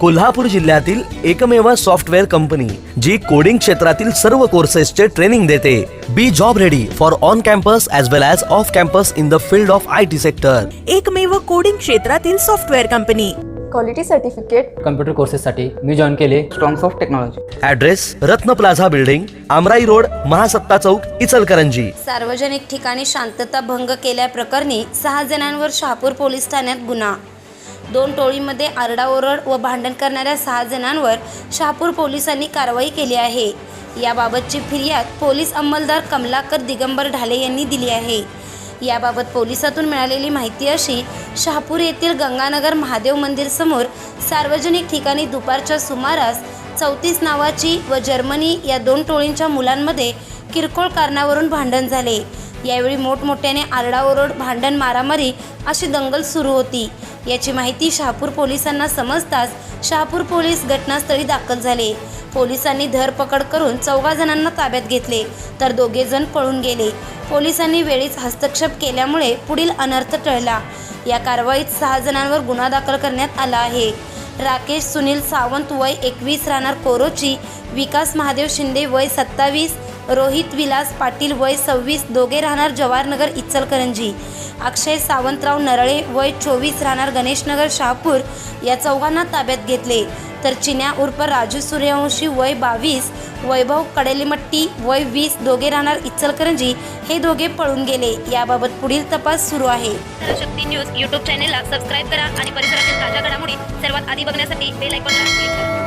कोल्हापूर जिल्ह्यातील एकमेव software company जी coding क्षेत्रातील सर्व कोर्सेसचे ट्रेनिंग देते. Be job ready for on campus as well as off campus in the field of I T sector एकमेव coding क्षेत्रातील software company. Quality certificate computer कोर्सेससाठी मी join केले. Strongs of technology address Ratna plaza building Amrai road Mahasatta Chowk Ichalkaranji. सार्वजनिक ठिकाणी शांतता भंग केल्याप्रकरणी सहा जणांवर शहापूर पोलीस ठाण्यात गुन्हा. दोन टोळीमध्ये आरडाओरड व भांडण करणाऱ्या सहा जणांवर शहापूर पोलिसांनी कारवाई केली आहे. याबाबतची फिर्याद पोलीस अंमलदार कमलाकर दिगंबर ढाले यांनी दिली आहे. याबाबत पोलिसातून मिळालेली माहिती अशी शहापूर येथील गंगानगर महादेव मंदिर समोर सार्वजनिक ठिकाणी दुपारच्या सुमारास चौतीस नावाची व जर्मनी या दोन टोळींच्या मुलांमध्ये किरकोळ कारणावरून भांडण झाले. यावेळी मोठमोठ्याने आरडाओरड भांडण मारामारी अशी दंगल सुरू होती. याची माहिती शहापूर पोलिसांना समजताच शहापूर पोलीस घटनास्थळी दाखल झाले. पोलिसांनी धरपकड करून चौघा जणांना ताब्यात घेतले तर दोघे जण पळून गेले. पोलिसांनी वेळीच हस्तक्षेप केल्यामुळे पुढील अनर्थ टळला. या कारवाईत सहा जणांवर गुन्हा दाखल करण्यात आला आहे. राकेश सुनील सावंत वय एकवीस राहणार कोरोची विकास महादेव शिंदे वय सत्तावीस रोहित विलास पाटील वय सव्वीस दोघे राहणार जवाहरनगर इचलकरंजी. अक्षय सावंतराव नरळे वय चोवीस राहणार गणेशनगर शहापूर. या चौघांना ताब्यात घेतले. तर चिन्या उर्फ राजू सूर्यवंशी वय बावीस वैभव कडेलीमट्टी वय वीस दोघे राहणार इचलकरंजी. हे दोघे पळून गेले. याबाबत पुढील तपास सुरू आहे. शक्ती न्यूज यूट्यूब चॅनेलला सबस्क्राईब करा आणि परिसरातील ताज्या घडामोडी सर्वात आधी बघण्यासाठी बेल आयकॉनला क्लिक करा.